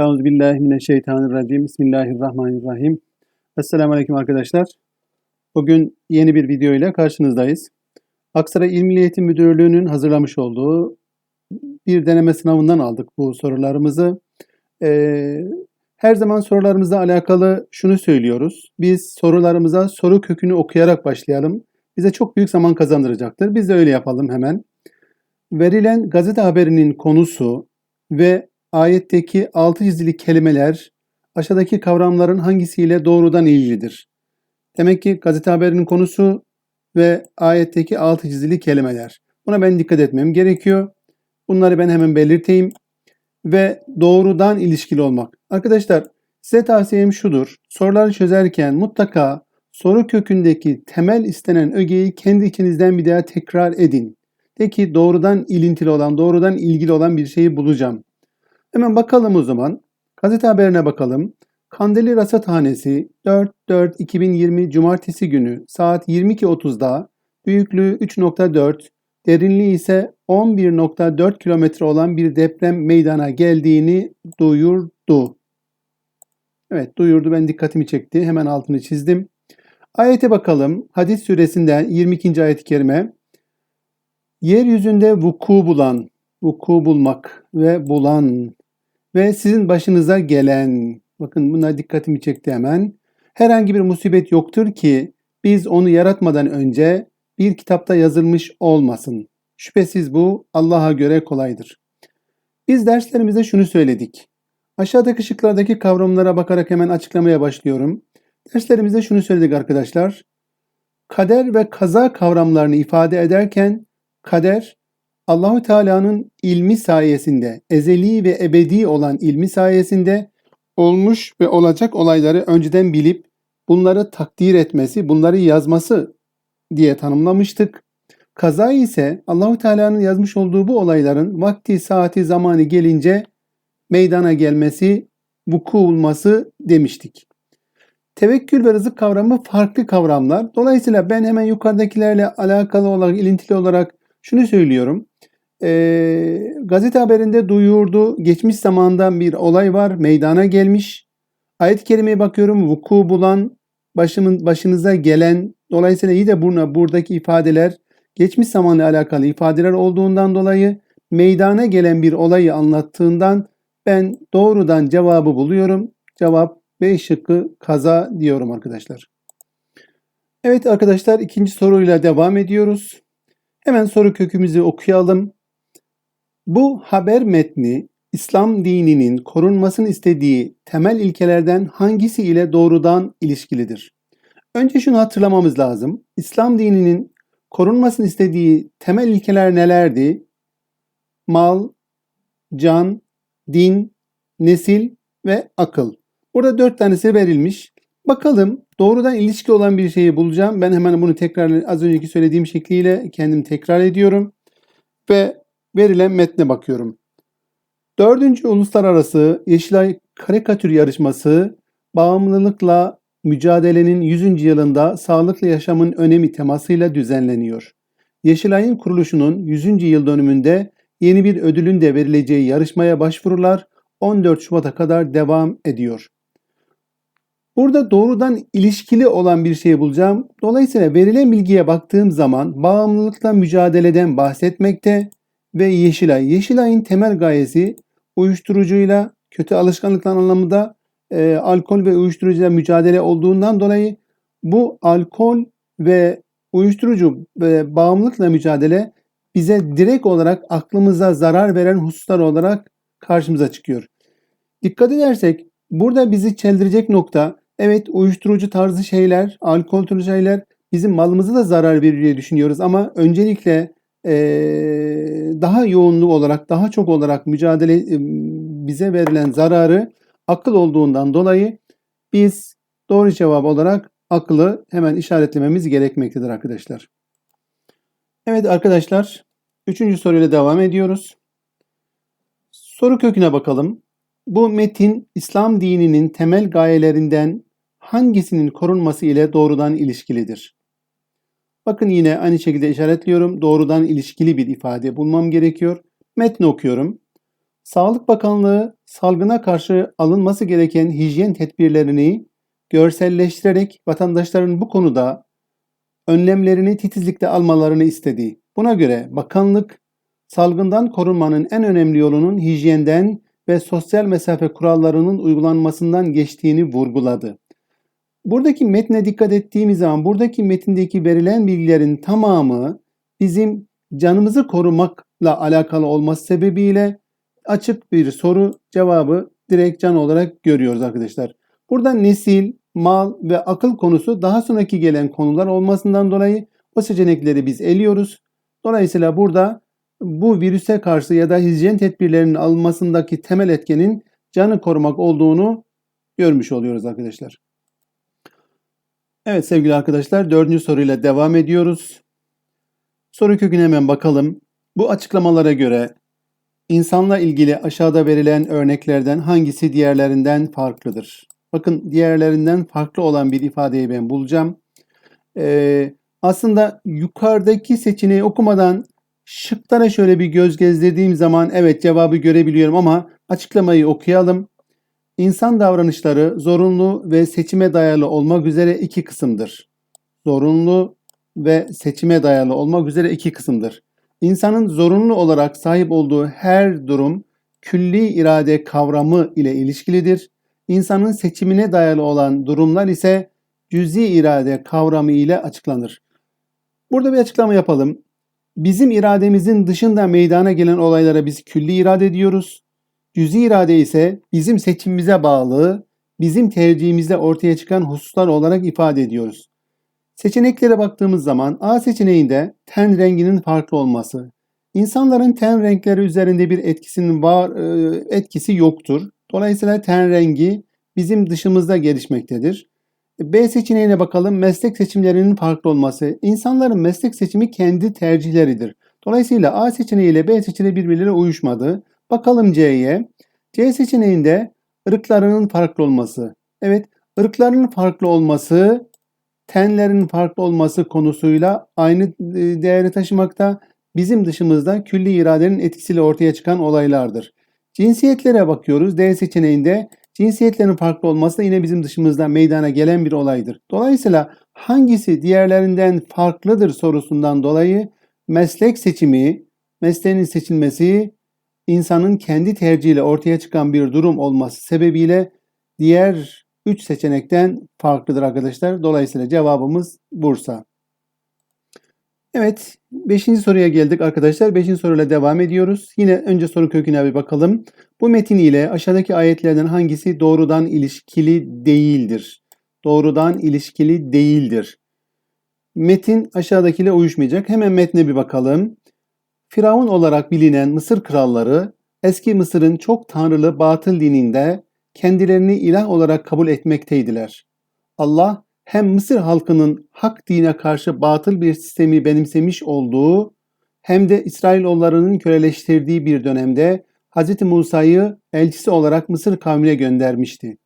Euzubillahimineşşeytanirracim. Bismillahirrahmanirrahim. Esselamu Aleyküm arkadaşlar. Bugün yeni bir video ile karşınızdayız. Aksaray İl Eğitim Müdürlüğü'nün hazırlamış olduğu bir deneme sınavından aldık bu sorularımızı. Ee, her zaman sorularımızla alakalı şunu söylüyoruz. Biz sorularımıza soru kökünü okuyarak başlayalım. Bize çok büyük zaman kazandıracaktır. Biz de öyle yapalım hemen. Verilen gazete haberinin konusu ve ayetteki altı çizili kelimeler aşağıdaki kavramların hangisiyle doğrudan ilgilidir? Demek ki gazete haberinin konusu ve ayetteki altı çizili kelimeler. Buna ben dikkat etmem gerekiyor. Bunları ben hemen belirteyim. Ve doğrudan ilişkili olmak. Arkadaşlar size tavsiyem şudur. Soruları çözerken mutlaka soru kökündeki temel istenen ögeyi kendi içinizden bir daha tekrar edin. De ki doğrudan ilintili olan, doğrudan ilgili olan bir şeyi bulacağım. Hemen bakalım o zaman. Gazete haberine bakalım. Kandilli Rasathanesi 4-4-2020 Cumartesi günü saat 22.30'da büyüklüğü 3.4, derinliği ise 11.4 kilometre olan bir deprem meydana geldiğini duyurdu. Evet duyurdu ben dikkatimi çekti. Hemen altını çizdim. Ayete bakalım. Hadis suresinden 22. ayet-i kerime. Yeryüzünde vuku bulan, vuku bulmak ve bulan ve sizin başınıza gelen, bakın buna dikkatimi çekti hemen. Herhangi bir musibet yoktur ki biz onu yaratmadan önce bir kitapta yazılmış olmasın. Şüphesiz bu Allah'a göre kolaydır. Biz derslerimizde şunu söyledik. Aşağıdaki şıklardaki kavramlara bakarak hemen açıklamaya başlıyorum. Derslerimizde şunu söyledik arkadaşlar. Kader ve kaza kavramlarını ifade ederken kader Allahu Teala'nın ilmi sayesinde, ezeli ve ebedi olan ilmi sayesinde olmuş ve olacak olayları önceden bilip bunları takdir etmesi, bunları yazması diye tanımlamıştık. Kaza ise Allahu Teala'nın yazmış olduğu bu olayların vakti, saati, zamanı gelince meydana gelmesi, vuku bulması demiştik. Tevekkül ve rızık kavramı farklı kavramlar. Dolayısıyla ben hemen yukarıdakilerle alakalı olarak, ilintili olarak şunu söylüyorum. E, gazete haberinde duyurdu. Geçmiş zamandan bir olay var. Meydana gelmiş. Ayet-i kerimeye bakıyorum. Vuku bulan, başımın, başınıza gelen. Dolayısıyla iyi de buna, buradaki ifadeler geçmiş zamanla alakalı ifadeler olduğundan dolayı meydana gelen bir olayı anlattığından ben doğrudan cevabı buluyorum. Cevap B şıkkı kaza diyorum arkadaşlar. Evet arkadaşlar ikinci soruyla devam ediyoruz. Hemen soru kökümüzü okuyalım. Bu haber metni İslam dininin korunmasını istediği temel ilkelerden hangisi ile doğrudan ilişkilidir? Önce şunu hatırlamamız lazım. İslam dininin korunmasını istediği temel ilkeler nelerdi? Mal, can, din, nesil ve akıl. Burada dört tanesi verilmiş. Bakalım doğrudan ilişki olan bir şeyi bulacağım. Ben hemen bunu tekrar az önceki söylediğim şekliyle kendim tekrar ediyorum. Ve verilen metne bakıyorum. Dördüncü Uluslararası Yeşilay Karikatür Yarışması bağımlılıkla mücadelenin 100. yılında sağlıklı yaşamın önemi temasıyla düzenleniyor. Yeşilay'ın kuruluşunun 100. yıl dönümünde yeni bir ödülün de verileceği yarışmaya başvurular 14 Şubat'a kadar devam ediyor. Burada doğrudan ilişkili olan bir şey bulacağım. Dolayısıyla verilen bilgiye baktığım zaman bağımlılıkla mücadeleden bahsetmekte ve Yeşilay. Yeşilay'ın temel gayesi uyuşturucuyla kötü alışkanlıklar anlamında e, alkol ve uyuşturucuyla mücadele olduğundan dolayı bu alkol ve uyuşturucu ve bağımlılıkla mücadele bize direkt olarak aklımıza zarar veren hususlar olarak karşımıza çıkıyor. Dikkat edersek burada bizi çeldirecek nokta evet uyuşturucu tarzı şeyler, alkol tarzı şeyler bizim malımıza da zarar verir diye düşünüyoruz ama öncelikle e, daha yoğunluğu olarak, daha çok olarak mücadele e, bize verilen zararı akıl olduğundan dolayı biz doğru cevap olarak akıllı hemen işaretlememiz gerekmektedir arkadaşlar. Evet arkadaşlar, üçüncü soruyla devam ediyoruz. Soru köküne bakalım. Bu metin İslam dininin temel gayelerinden hangisinin korunması ile doğrudan ilişkilidir? Bakın yine aynı şekilde işaretliyorum. Doğrudan ilişkili bir ifade bulmam gerekiyor. Metni okuyorum. Sağlık Bakanlığı salgına karşı alınması gereken hijyen tedbirlerini görselleştirerek vatandaşların bu konuda önlemlerini titizlikle almalarını istedi. Buna göre bakanlık salgından korunmanın en önemli yolunun hijyenden ve sosyal mesafe kurallarının uygulanmasından geçtiğini vurguladı. Buradaki metne dikkat ettiğimiz zaman buradaki metindeki verilen bilgilerin tamamı bizim canımızı korumakla alakalı olması sebebiyle açık bir soru cevabı direkt can olarak görüyoruz arkadaşlar. Burada nesil, mal ve akıl konusu daha sonraki gelen konular olmasından dolayı o seçenekleri biz eliyoruz. Dolayısıyla burada bu virüse karşı ya da hijyen tedbirlerinin alınmasındaki temel etkenin canı korumak olduğunu görmüş oluyoruz arkadaşlar. Evet sevgili arkadaşlar dördüncü soruyla devam ediyoruz. Soru köküne hemen bakalım. Bu açıklamalara göre insanla ilgili aşağıda verilen örneklerden hangisi diğerlerinden farklıdır? Bakın diğerlerinden farklı olan bir ifadeyi ben bulacağım. Ee, aslında yukarıdaki seçeneği okumadan şıklara şöyle bir göz gezdirdiğim zaman evet cevabı görebiliyorum ama açıklamayı okuyalım. İnsan davranışları zorunlu ve seçime dayalı olmak üzere iki kısımdır. Zorunlu ve seçime dayalı olmak üzere iki kısımdır. İnsanın zorunlu olarak sahip olduğu her durum külli irade kavramı ile ilişkilidir. İnsanın seçimine dayalı olan durumlar ise cüzi irade kavramı ile açıklanır. Burada bir açıklama yapalım. Bizim irademizin dışında meydana gelen olaylara biz külli irade diyoruz. Cüzi irade ise bizim seçimimize bağlı, bizim tercihimizle ortaya çıkan hususlar olarak ifade ediyoruz. Seçeneklere baktığımız zaman A seçeneğinde ten renginin farklı olması. İnsanların ten renkleri üzerinde bir etkisinin var e, etkisi yoktur. Dolayısıyla ten rengi bizim dışımızda gelişmektedir. B seçeneğine bakalım. Meslek seçimlerinin farklı olması. İnsanların meslek seçimi kendi tercihleridir. Dolayısıyla A seçeneği ile B seçeneği birbirlerine uyuşmadı. Bakalım C'ye. C seçeneğinde ırklarının farklı olması. Evet, ırkların farklı olması, tenlerin farklı olması konusuyla aynı e, değeri taşımakta. Bizim dışımızda külli iradenin etkisiyle ortaya çıkan olaylardır. Cinsiyetlere bakıyoruz. D seçeneğinde cinsiyetlerin farklı olması da yine bizim dışımızda meydana gelen bir olaydır. Dolayısıyla hangisi diğerlerinden farklıdır sorusundan dolayı meslek seçimi, mesleğinin seçilmesi insanın kendi tercihiyle ortaya çıkan bir durum olması sebebiyle diğer 3 seçenekten farklıdır arkadaşlar. Dolayısıyla cevabımız Bursa. Evet, 5. soruya geldik arkadaşlar. 5. soruyla devam ediyoruz. Yine önce soru köküne bir bakalım. Bu metin ile aşağıdaki ayetlerden hangisi doğrudan ilişkili değildir? Doğrudan ilişkili değildir. Metin aşağıdakiyle uyuşmayacak. Hemen metne bir bakalım. Firavun olarak bilinen Mısır kralları eski Mısır'ın çok tanrılı batıl dininde kendilerini ilah olarak kabul etmekteydiler. Allah hem Mısır halkının hak dine karşı batıl bir sistemi benimsemiş olduğu hem de İsrailoğullarının köleleştirdiği bir dönemde Hz. Musa'yı elçisi olarak Mısır kavmine göndermişti.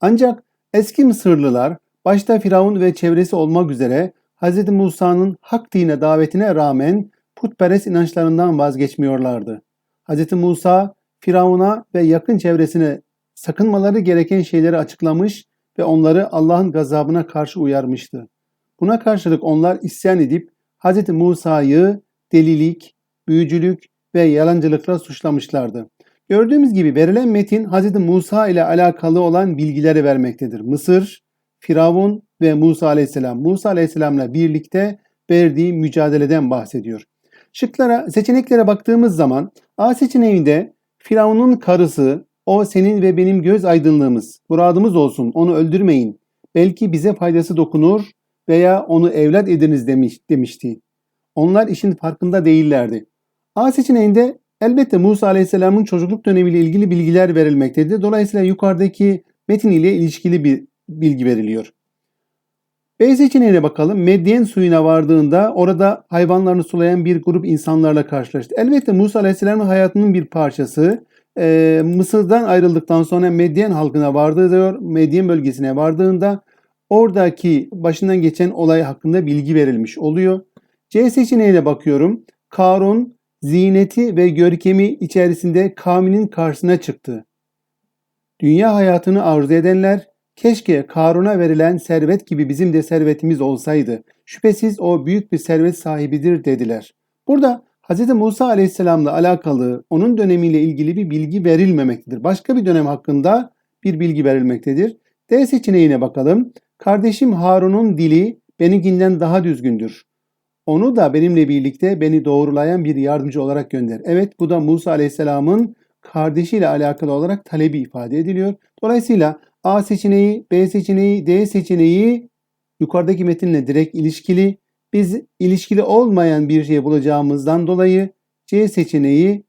Ancak eski Mısırlılar başta Firavun ve çevresi olmak üzere Hz. Musa'nın hak dine davetine rağmen putperest inançlarından vazgeçmiyorlardı. Hz. Musa Firavun'a ve yakın çevresine sakınmaları gereken şeyleri açıklamış ve onları Allah'ın gazabına karşı uyarmıştı. Buna karşılık onlar isyan edip Hz. Musa'yı delilik, büyücülük ve yalancılıkla suçlamışlardı. Gördüğümüz gibi verilen metin Hz. Musa ile alakalı olan bilgileri vermektedir. Mısır, Firavun ve Musa aleyhisselam. Musa aleyhisselamla birlikte verdiği mücadeleden bahsediyor. Şıklara, seçeneklere baktığımız zaman A seçeneğinde Firavun'un karısı, o senin ve benim göz aydınlığımız, muradımız olsun, onu öldürmeyin. Belki bize faydası dokunur veya onu evlat ediniz demiş, demişti. Onlar işin farkında değillerdi. A seçeneğinde elbette Musa Aleyhisselam'ın çocukluk dönemiyle ilgili bilgiler verilmektedir. Dolayısıyla yukarıdaki metin ile ilişkili bir bilgi veriliyor. B seçeneğine bakalım. Medyen suyuna vardığında orada hayvanlarını sulayan bir grup insanlarla karşılaştı. Elbette Musa Aleyhisselam'ın hayatının bir parçası. Ee, Mısır'dan ayrıldıktan sonra Medyen halkına vardığı diyor. Medyen bölgesine vardığında oradaki başından geçen olay hakkında bilgi verilmiş oluyor. C seçeneğine bakıyorum. Karun zineti ve görkemi içerisinde kavminin karşısına çıktı. Dünya hayatını arzu edenler keşke Karun'a verilen servet gibi bizim de servetimiz olsaydı. Şüphesiz o büyük bir servet sahibidir dediler. Burada Hz. Musa aleyhisselamla alakalı onun dönemiyle ilgili bir bilgi verilmemektedir. Başka bir dönem hakkında bir bilgi verilmektedir. D seçeneğine bakalım. Kardeşim Harun'un dili benimkinden daha düzgündür. Onu da benimle birlikte beni doğrulayan bir yardımcı olarak gönder. Evet bu da Musa aleyhisselamın kardeşiyle alakalı olarak talebi ifade ediliyor. Dolayısıyla A seçeneği, B seçeneği, D seçeneği yukarıdaki metinle direkt ilişkili. Biz ilişkili olmayan bir şey bulacağımızdan dolayı C seçeneği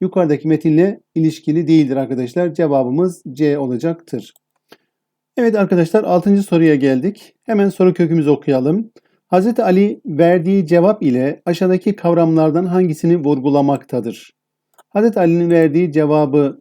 yukarıdaki metinle ilişkili değildir arkadaşlar. Cevabımız C olacaktır. Evet arkadaşlar 6. soruya geldik. Hemen soru kökümüzü okuyalım. Hz. Ali verdiği cevap ile aşağıdaki kavramlardan hangisini vurgulamaktadır? Hz. Ali'nin verdiği cevabı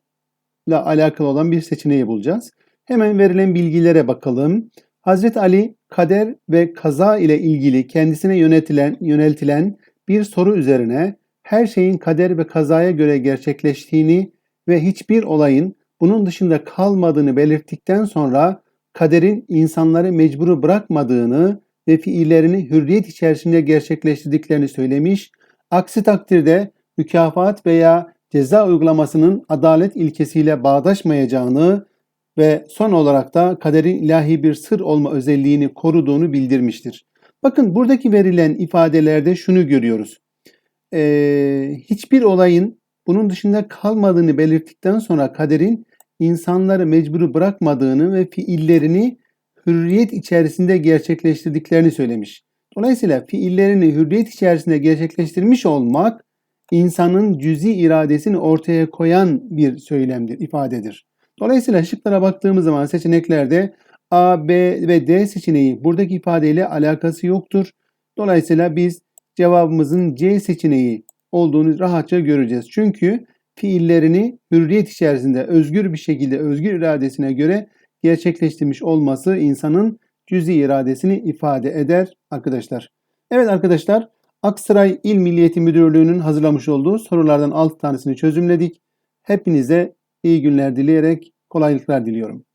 ile alakalı olan bir seçeneği bulacağız. Hemen verilen bilgilere bakalım. Hazreti Ali kader ve kaza ile ilgili kendisine yönetilen, yöneltilen bir soru üzerine her şeyin kader ve kazaya göre gerçekleştiğini ve hiçbir olayın bunun dışında kalmadığını belirttikten sonra kaderin insanları mecburu bırakmadığını ve fiillerini hürriyet içerisinde gerçekleştirdiklerini söylemiş. Aksi takdirde mükafat veya ceza uygulamasının adalet ilkesiyle bağdaşmayacağını ve son olarak da kaderin ilahi bir sır olma özelliğini koruduğunu bildirmiştir. Bakın buradaki verilen ifadelerde şunu görüyoruz. Ee, hiçbir olayın bunun dışında kalmadığını belirttikten sonra kaderin insanları mecburu bırakmadığını ve fiillerini hürriyet içerisinde gerçekleştirdiklerini söylemiş. Dolayısıyla fiillerini hürriyet içerisinde gerçekleştirmiş olmak insanın cüzi iradesini ortaya koyan bir söylemdir, ifadedir. Dolayısıyla şıklara baktığımız zaman seçeneklerde A, B ve D seçeneği buradaki ifadeyle alakası yoktur. Dolayısıyla biz cevabımızın C seçeneği olduğunu rahatça göreceğiz. Çünkü fiillerini hürriyet içerisinde özgür bir şekilde özgür iradesine göre gerçekleştirmiş olması insanın cüzi iradesini ifade eder arkadaşlar. Evet arkadaşlar Aksaray İl Milli Eğitim Müdürlüğü'nün hazırlamış olduğu sorulardan 6 tanesini çözümledik. Hepinize iyi günler dileyerek kolaylıklar diliyorum.